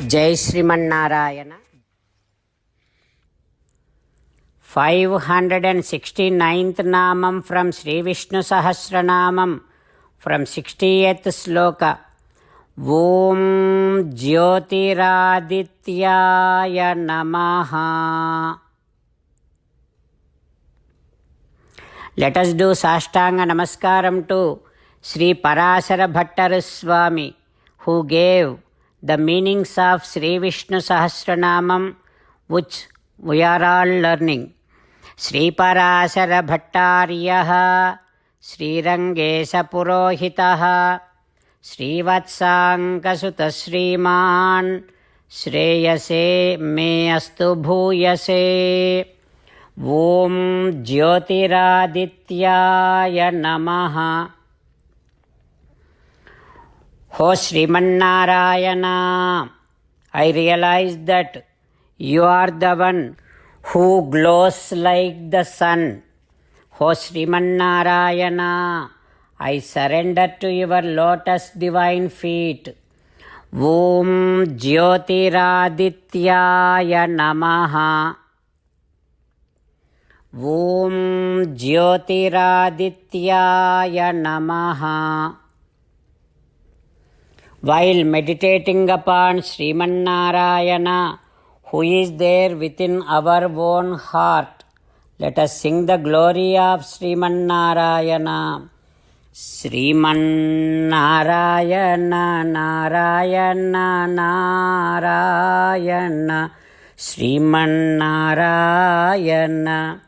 జై Srimannarayana. Five hundred and sixty ninth namam from Sri Vishnu Sahasranamam from sixty eighth shloka. ఓం జ్యోతిరాదిత్యాయ నమః. Let us do sashtanga namaskaram to Sri Parashara Bhattar Swami who gave the meanings of Sri Vishnu Sahasranamam, which we are all learning. Sri Parasara Bhattaryah, Sri Rangesa Purohitah, Sri Vatsankasuta Sriman, Shreyase Me Astu Bhuyase. ॐ ज्योतिरादित्याय नमः हो Sriman Narayana I realize that you are the one who glows like the sun. O Srimannarayana, I surrender to your lotus divine feet. Om Jyotiradityaya Namaha. ॐ ज्योतिरादित्याय नमः while meditating upon Srimanarayana, who is there within our own heart, let us sing the glory of. Srimanarayana, Narayana, Narayana, Srimanarayana.